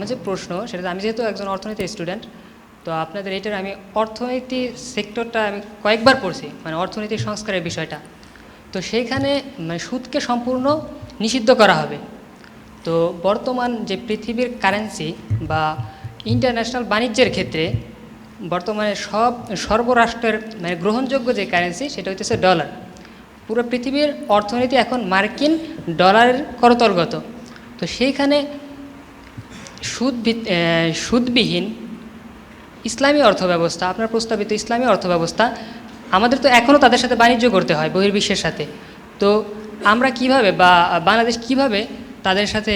আমার যে প্রশ্ন সেটা আমি যেহেতু একজন অর্থনীতি স্টুডেন্ট তো আপনাদের এটার আমি অর্থনীতি সেক্টরটা আমি কয়েকবার পড়ছি মানে অর্থনীতি সংস্কারের বিষয়টা। তো সেইখানে মানে সুদকে সম্পূর্ণ নিষিদ্ধ করা হবে। তো বর্তমান যে পৃথিবীর কারেন্সি বা ইন্টারন্যাশনাল বাণিজ্যের ক্ষেত্রে, বর্তমানে সব সর্বরাষ্ট্রের মানে গ্রহণযোগ্য যে কারেন্সি সেটা হচ্ছে ডলার পুরো পৃথিবীর অর্থনীতি এখন মার্কিন ডলারের করতলগত। তো সেইখানে সুদ সুদবিহীন ইসলামী অর্থব্যবস্থা, আপনার প্রস্তাবিত ইসলামী অর্থব্যবস্থা আমাদের তো এখনও তাদের সাথে বাণিজ্য করতে হয়, বহির্বিশ্বের সাথে। তো আমরা কীভাবে বা বাংলাদেশ কীভাবে তাদের সাথে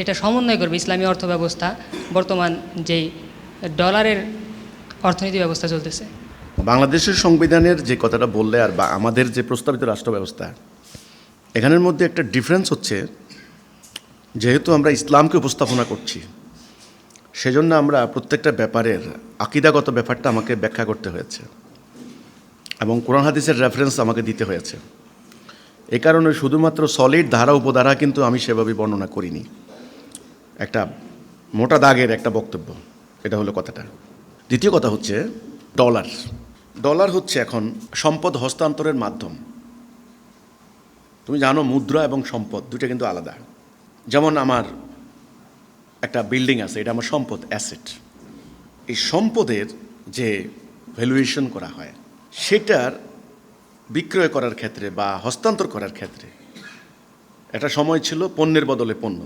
এটা সমন্বয় করবে, ইসলামী অর্থব্যবস্থা, বর্তমান যেই ডলারের অর্থনীতি ব্যবস্থা চলতেছে? বাংলাদেশের সংবিধানের যে কথাটা বললে আর বা আমাদের যে প্রস্তাবিত রাষ্ট্র ব্যবস্থা এখানের মধ্যে একটা ডিফারেন্স হচ্ছে, যেহেতু আমরা ইসলামকে উপস্থাপনা করছি সেজন্য আমরা প্রত্যেকটা ব্যাপারের আকিদাগত ব্যাপারটা আমাকে ব্যাখ্যা করতে হয়েছে এবং কোরআন হাদিসের রেফারেন্স আমাকে দিতে হয়েছে। এ কারণে শুধুমাত্র সলিড ধারা উপধারা কিন্তু আমি সেভাবে বর্ণনা করিনি। একটা মোটা দাগের একটা বক্তব্য, এটা হলো কথাটা। দ্বিতীয় কথা হচ্ছে ডলার ডলার হচ্ছে এখন সম্পদ হস্তান্তরের মাধ্যম। তুমি জানো মুদ্রা এবং সম্পদ দুটো কিন্তু আলাদা। যেমন আমার একটা বিল্ডিং আছে, এটা আমার সম্পদ অ্যাসেট এই সম্পদের যে ভ্যালুয়েশন করা হয়, সেটার বিক্রয় করার ক্ষেত্রে বা হস্তান্তর করার ক্ষেত্রে একটা সময় ছিল পণ্যের বদলে পণ্য।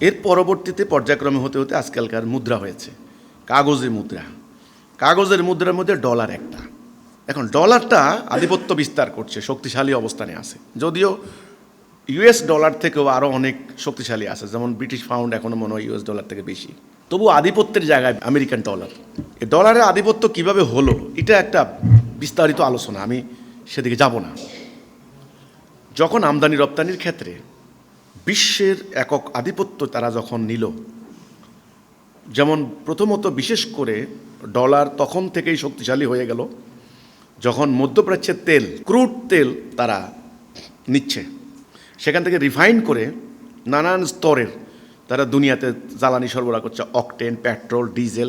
এর পরবর্তীতে পর্যায়ক্রমে হতে হতে আজকালকার মুদ্রা হয়েছে, কাগজের মুদ্রা। কাগজের মুদ্রার মধ্যে ডলার একটা। এখন ডলারটা আধিপত্য বিস্তার করছে, শক্তিশালী অবস্থানে আছে। যদিও ইউএস ডলার থেকেও আরও অনেক শক্তিশালী আছে। যেমন ব্রিটিশ পাউন্ড এখনও মনে হয় ইউএস ডলার থেকে বেশি। তবু আধিপত্যের জায়গায় আমেরিকান ডলার এই ডলারের আধিপত্য কীভাবে হলো, এটা একটা বিস্তারিত আলোচনা। আমি সেদিকে যাব না। যখন আমদানি রপ্তানির ক্ষেত্রে বিশ্বের একক আধিপত্য তারা যখন নিল, যেমন প্রথমত বিশেষ করে ডলার তখন থেকেই শক্তিশালী হয়ে গেল, যখন মধ্যপ্রাচ্যের তেল ক্রুড তেল তারা নিচ্ছে। সেখান থেকে রিফাইন করে নানান স্তরের তারা দুনিয়াতে জ্বালানি সরবরাহ করছে, অকটেন, পেট্রোল, ডিজেল,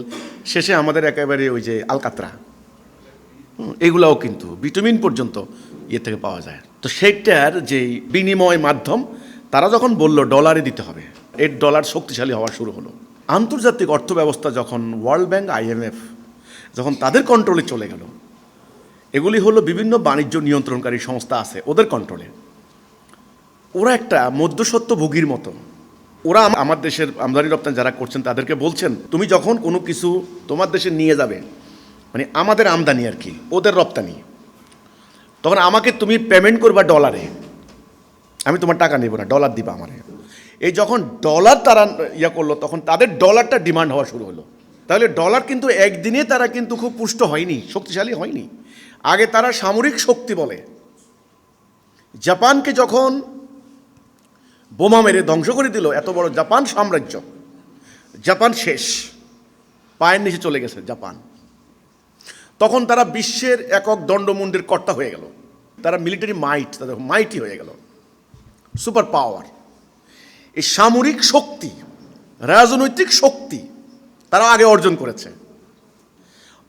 শেষে আমাদের একেবারে ওই যে আলকাতরা। এগুলাও কিন্তু ভিটামিন পর্যন্ত ইয়ে থেকে পাওয়া যায়। তো সেইটার যেই বিনিময় মাধ্যম, তারা যখন বলল ডলারে দিতে হবে, এর ডলার শক্তিশালী হওয়া শুরু হলো। আন্তর্জাতিক অর্থ ব্যবস্থা যখন ওয়ার্ল্ড ব্যাংক আইএমএফ যখন তাদের কন্ট্রোলে চলে গেল, এগুলি হলো বিভিন্ন বাণিজ্য নিয়ন্ত্রণকারী সংস্থা আছে ওদের কন্ট্রোলে ওরা একটা মধ্যসত্ত্ব ভোগীর মতো। ওরা আমার দেশের আমদানি রপ্তানি যারা করছেন, তাদেরকে বলছেন, তুমি যখন কোনো কিছু তোমার দেশে নিয়ে যাবে মানে আমাদের আমদানি আর কি, ওদের রপ্তানি, তখন আমাকে তুমি পেমেন্ট করবা ডলারে আমি তোমার টাকা নেব না ডলার দিবা আমারে। এই যখন ডলার তারা ইয়া করল, তখন তাদের ডলারটা ডিমান্ড হওয়া শুরু হলো। তাহলে ডলার কিন্তু একদিনে তারা কিন্তু খুব পুষ্ট হয়নি, শক্তিশালী হয়নি। আগে তারা সামরিক শক্তি বলে। জাপানকে যখন বোমা মেরে ধ্বংস করে দিল এত বড় জাপান সাম্রাজ্য। জাপান শেষ। পায়ের নিচে চলে গেছে জাপান। তখন তারা বিশ্বের একক দণ্ডমুণ্ডের কর্তা হয়ে গেল। তারা মিলিটারি মাইট, তাদের মাইটি হয়ে গেল। Super power. এই সামরিক শক্তি, রাজনৈতিক শক্তি তারা আগে অর্জন করেছে।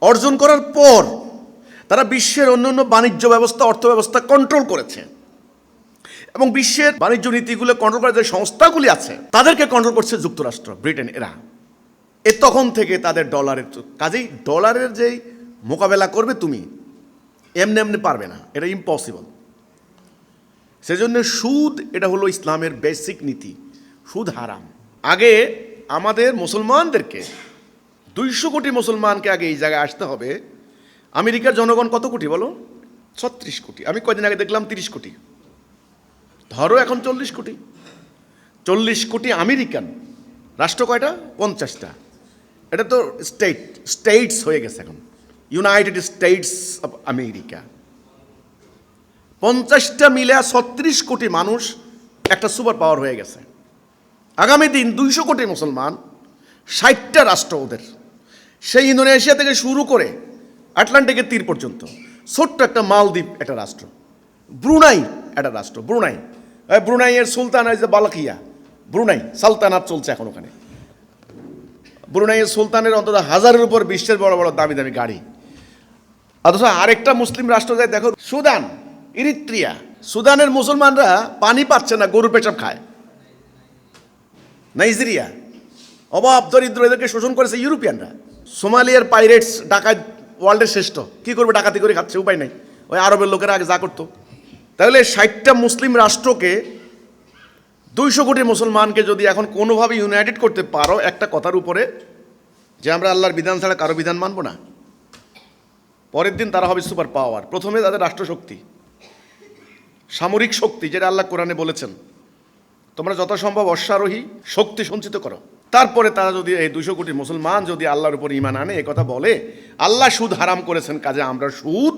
অর্জন করার পর তারা বিশ্বের অন্যান্য বাণিজ্য ব্যবস্থা অর্থ ব্যবস্থা কন্ট্রোল করেছে। এবং বিশ্বের বাণিজ্য নীতিগুলো কন্ট্রোল করার যে সংস্থাগুলি আছে, তাদেরকে কন্ট্রোল করছে যুক্তরাষ্ট্র, ব্রিটেন, এরা। এ তখন থেকে তাদের ডলারের কাজেই ডলারের যেই মোকাবেলা করবে তুমি, এমনি এমনি পারবে না, এটা ইম্পসিবল সেজন্য সুদ, এটা হলো ইসলামের বেসিক নীতি, সুদ হারাম। আগে আমাদের মুসলমানদেরকে দুইশো কোটি মুসলমানকে আগে এই জায়গায় আসতে হবে। আমেরিকার জনগণ কত কোটি বলো? ছত্রিশ কোটি। আমি কদিন আগে দেখলাম তিরিশ কোটি। ধরো এখন চল্লিশ কোটি। চল্লিশ কোটি আমেরিকান। রাষ্ট্র কয়টা? পঞ্চাশটা। এটা তো স্টেট স্টেটস হয়ে গেছে এখন। ইউনাইটেড স্টেটস অফ আমেরিকা পঞ্চাশটা মিলে ছত্রিশ কোটি মানুষ একটা সুপার পাওয়ার হয়ে গেছে। আগামী দিন দুইশো কোটি মুসলমান, ষাটটা রাষ্ট্র ওদের। সেই ইন্দোনেশিয়া থেকে শুরু করে আটলান্টিকের তীর পর্যন্ত। ছোট্ট একটা মালদ্বীপ একটা রাষ্ট্র। ব্রুনাই একটা রাষ্ট্র, ব্রুনাই। ব্রুনাইয়ের সুলতান যে বালকিয়া, ব্রুনাই, সালতানাত চলছে এখন ওখানে। ব্রুনাইয়ের সুলতানের অন্তত হাজারের উপর বিশ্বের বড় বড় দামি দামি গাড়ি। অথচ আরেকটা মুসলিম রাষ্ট্র যায়, দেখো, সুদান, ইরিত্রিয়া। সুদানের মুসলমানরা পানি পাচ্ছে না গরু পেশাব খায়। নাইজেরিয়া, অভাব, দরিদ্র, এদেরকে শোষণ করেছে ইউরোপিয়ানরা। সোমালিয়ার পাইরেটস ডাকাত ওয়ার্ল্ডের শ্রেষ্ঠ। কি করবে, ডাকাতি করে খাচ্ছে, উপায় নাই। ওই আরবের লোকেরা আগে যা করতো। তাহলে ষাটটা মুসলিম রাষ্ট্রকে দুইশো কোটি মুসলমানকে যদি এখন কোনোভাবে ইউনাইটেড করতে পারো, একটা কথার উপরে যে আমরা আল্লাহর বিধান ছাড়া কারও বিধান মানবো না। পরের দিন তারা হবে সুপার পাওয়ার প্রথমে তাদের রাষ্ট্রশক্তি, সামরিক শক্তি, যেটা আল্লাহ কোরআনে বলেছেন, তোমরা যত সম্ভব অশ্বারোহী শক্তি সঞ্চিত করো। তারপরে তারা যদি এই দুশো কোটি মুসলমান যদি আল্লাহর উপর ইমান আনে কথা বলে, আল্লাহ সুদ হারাম করেছেন, কাজে আমরা সুদ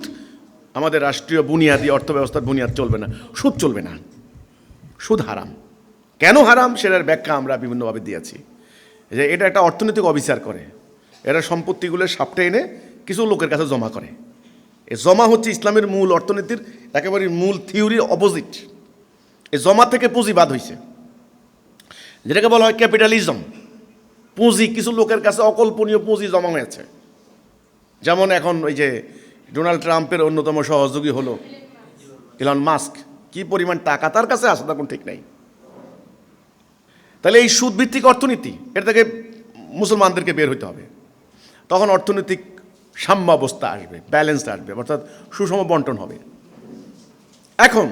আমাদের রাষ্ট্রীয় বুনিয়াদি অর্থব্যবস্থার বুনিয়াদ চলবে না, সুদ চলবে না। সুদ হারাম। কেন হারাম সেটার ব্যাখ্যা আমরা বিভিন্নভাবে দিয়েছি। যে এটা একটা অর্থনৈতিক অবিচার করে। এরা সম্পত্তিগুলো সাপটে এনে কিছু লোকের কাছে জমা করে। এ জমা হচ্ছে ইসলামের মূল অর্থনীতির একেবারে মূল থিওরির অপোজিট। এ জমা থেকে পুঁজিবাদ হয়েছে যেটাকে বলা হয় ক্যাপিটালিজম। পুঁজি, কিছু লোকের কাছে অকল্পনীয় পুঁজি জমা হয়েছে। যেমন এখন ওই যে ডোনাল্ড ট্রাম্পের অন্যতম সহযোগী হলো ইলন মাস্ক। কি পরিমাণ টাকা তার কাছে আসে তখন ঠিক নাই। তাহলে এই সুদভিত্তিক অর্থনীতি, এটা থেকে মুসলমানদেরকে বের হইতে হবে। তখন অর্থনৈতিক সাম্যাবস্থা আসবে ব্যালেন্স আসবে, অর্থাৎ সুষম বন্টন হবে। এখন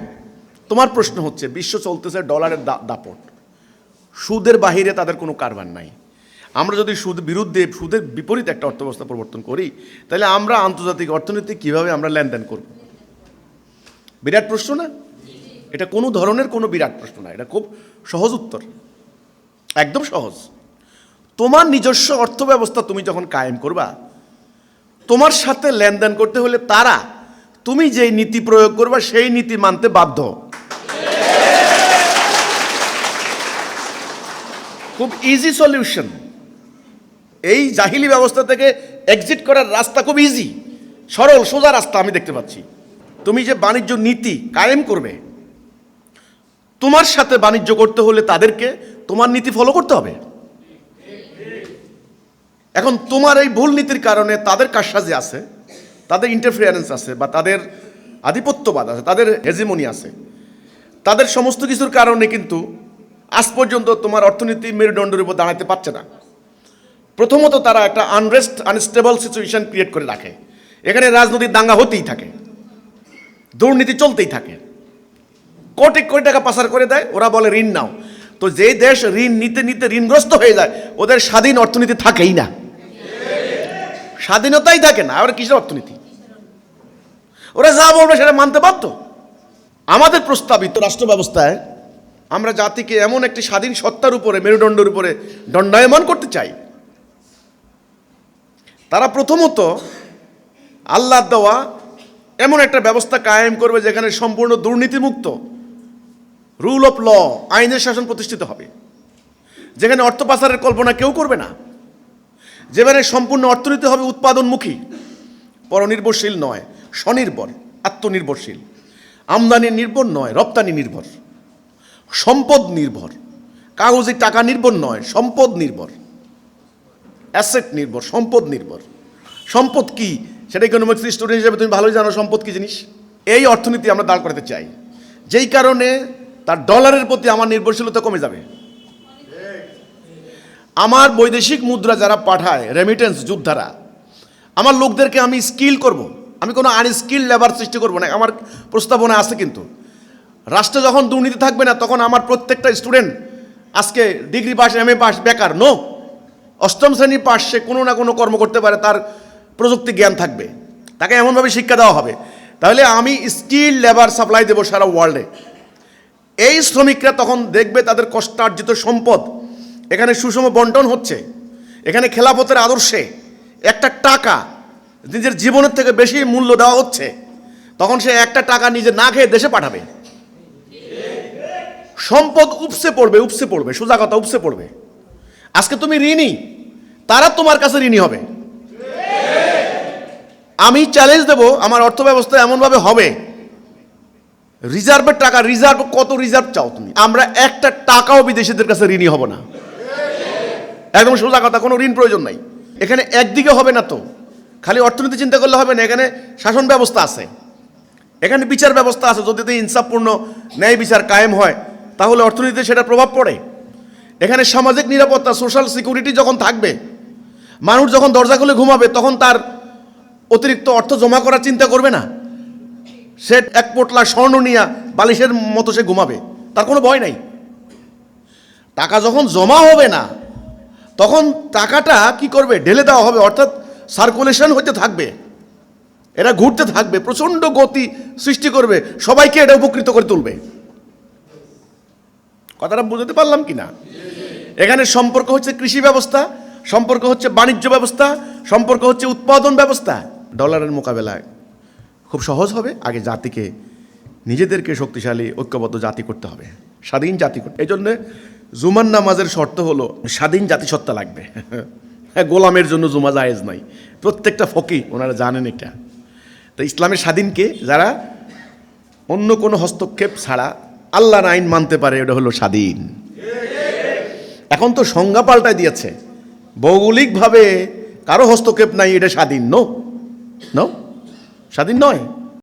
তোমার প্রশ্ন হচ্ছে, বিশ্ব চলতেছে ডলারের দাপট সুদের বাহিরে তাদের কোনো কারবার নাই। আমরা যদি সুদ, বিরুদ্ধে সুদের বিপরীত একটা অর্থব্যবস্থা প্রবর্তন করি, তাহলে আমরা আন্তর্জাতিক অর্থনীতি কীভাবে আমরা লেনদেন করব? বিরাট প্রশ্ন না? এটা কোনো ধরনের কোনো বিরাট প্রশ্ন না, এটা খুব সহজ উত্তর। একদম সহজ। তোমার নিজস্ব অর্থব্যবস্থা তুমি যখন কায়েম করবা, তোমার সাথে লেনদেন করতে হলে তারা, তুমি যেই নীতি প্রয়োগ করবা, সেই নীতি মানতে বাধ্য। খুব ইজি সলিউশন এই জাহিলি ব্যবস্থা থেকে এক্সিট করার রাস্তা খুব ইজি সরল, সোজা রাস্তা আমি দেখতে পাচ্ছি। তুমি যে বাণিজ্য নীতি কায়েম করবে, তোমার সাথে বাণিজ্য করতে হলে তাদেরকে তোমার নীতি ফলো করতে হবে। এখন তোমার এই ভুল নীতির কারণে তাদের কারসাজি আছে, তাদের ইন্টারফিয়ারেন্স আছে বা তাদের আধিপত্যবাদ আছে, তাদের হেজিমনি আছে। তাদের সমস্ত কিছুর কারণে কিন্তু আজ পর্যন্ত তোমার অর্থনীতি মেরুদণ্ডের উপর দাঁড়াতে পারছে না। প্রথমত তারা একটা আনরেস্ট আনস্টেবল সিচুয়েশন ক্রিয়েট করে রাখে। এখানে রাজনৈতিক দাঙ্গা হতেই থাকে। দুর্নীতি চলতেই থাকে। কোটি কোটি টাকা পাচার করে দেয়, ওরা বলে, ঋণ নাও। তো যেই দেশ ঋণ নিতে নিতে ঋণগ্রস্ত হয়ে যায়, ওদের স্বাধীন অর্থনীতি থাকেই না। স্বাধীনতাই থাকে না, আবার কিসের অর্থনীতি? ওরা যা বলবে সেটা মানতে বাধ্য। আমাদের প্রস্তাবিত রাষ্ট্র ব্যবস্থায় আমরা জাতিকে এমন একটি স্বাধীন সত্তার উপরে, মেরুদণ্ডের উপরে দণ্ডায়মান করতে চাই। তারা প্রথমত আল্লাহ দেওয়া এমন একটা ব্যবস্থা কায়েম করবে যেখানে সম্পূর্ণ দুর্নীতিমুক্ত রুল অফ ল, আইনের শাসন প্রতিষ্ঠিত হবে। যেখানে অর্থ পাচারের কল্পনা কেউ করবে না। যেখানে সম্পূর্ণ অর্থনীতি হবে উৎপাদনমুখী। পরনির্ভরশীল নয়, স্বনির্ভর, আত্মনির্ভরশীল। আমদানি নির্ভর নয়, রপ্তানি নির্ভর। সম্পদ নির্ভর। কাগজে টাকা নির্ভর নয়, সম্পদ নির্ভর। অ্যাসেট নির্ভর, সম্পদ নির্ভর। সম্পদ কি? সেটা ইকোনমিক্স স্টুডেন্ট হিসেবে তুমি ভালোই জানো সম্পদ কি জিনিস। এই অর্থনীতি আমরা দাঁড় করাতে চাই। যেই কারণে তার ডলারের প্রতি আমার নির্ভরশীলতা কমে যাবে। আমার বৈদেশিক মুদ্রা যারা পাঠায় রেমিটেন্স যোদ্ধারা, আমার লোকদেরকে আমি স্কিল করব। আমি কোনো আনস্কিল লেবার সৃষ্টি করব না, আমার প্রস্তাবনা আছে কিন্তু। রাষ্ট্রে যখন দুর্নীতি থাকবে না, তখন আমার প্রত্যেকটা স্টুডেন্ট আজকে degree pass M A pass বেকার নো অষ্টম শ্রেণি পাস সে কোনো না কোনো কর্ম করতে পারে, তার প্রযুক্তি জ্ঞান থাকবে। তাকে এমনভাবে শিক্ষা দেওয়া হবে। তাহলে আমি স্কিল লেবার সাপ্লাই দেবো সারা ওয়ার্ল্ডে। এই শ্রমিকরা তখন দেখবে তাদের কষ্টার্জিত সম্পদ। এখানে সুষম বন্টন হচ্ছে। এখানে খেলাপথের আদর্শে একটা টাকা নিজের জীবনের থেকে বেশি মূল্য দেওয়া হচ্ছে। তখন সে একটা টাকা নিজে না খেয়ে দেশে পাঠাবে। সম্পদ উপসে পড়বে উপসে পড়বে, সোজা কথা, উপসে পড়বে। আজকে তুমি ঋণী, তারা তোমার কাছে ঋণী হবে। আমি চ্যালেঞ্জ দেব, আমার অর্থ ব্যবস্থা এমনভাবে হবে। রিজার্ভের টাকা রিজার্ভ কত রিজার্ভ চাও তুমি? আমরা একটা টাকাও বিদেশিদের কাছে ঋণী হব না। একদম সোজা কথা, কোনো ঋণ প্রয়োজন নাই। এখানে একদিকে হবে না তো। খালি অর্থনীতি চিন্তা করলে হবে না, এখানে শাসন ব্যবস্থা আছে। এখানে বিচার ব্যবস্থা আছে। যদি ইনসাফপূর্ণ ন্যায় বিচার কায়েম হয়, তাহলে অর্থনীতিতে সেটা প্রভাব পড়ে। এখানে সামাজিক নিরাপত্তা সোশ্যাল সিকিউরিটি যখন থাকবে, মানুষ যখন দরজা খুলে ঘুমাবে, তখন তার অতিরিক্ত অর্থ জমা করার চিন্তা করবে না। সে এক পোটলা স্বর্ণ নিয়ে বালিশের মতো সে ঘুমাবে, তার কোনো ভয় নাই। টাকা যখন জমা হবে না, তখন টাকাটা কি করবে? ঢেলে দেওয়া হবে, অর্থাৎ সার্কুলেশন হতে থাকবে। এরা ঘুরতে থাকবে, প্রচণ্ড গতি সৃষ্টি করবে, সবাইকে এটা উপকৃত করে তুলবে। কথাটা বুঝতে পারলাম কি না এখানে সম্পর্ক হচ্ছে কৃষি ব্যবস্থা, সম্পর্ক হচ্ছে বাণিজ্য ব্যবস্থা, সম্পর্ক হচ্ছে উৎপাদন ব্যবস্থা। ডলারের মোকাবেলায় খুব সহজ হবে, আগে জাতিকে, নিজেদেরকে শক্তিশালী, ঐক্যবদ্ধ জাতি করতে হবে, স্বাধীন জাতি করতে এই জন্যে জুমার নামাজের শর্ত হলো, স্বাধীন জাতিসত্তা লাগবে। হ্যাঁ গোলামের জন্য জুমা জায়েজ নাই, প্রত্যেকটা ফকি ওনারা জানেন এটা। তো ইসলামের স্বাধীনকে যারা অন্য কোনো হস্তক্ষেপ ছাড়া আল্লাহর আইন মানতে পারে, ওটা হলো স্বাধীন। এখন তো সংজ্ঞা পাল্টায় দিয়েছে। ভৌগোলিকভাবে কারও হস্তক্ষেপ নাই, এটা স্বাধীন নো নো স্বাধীন নয়?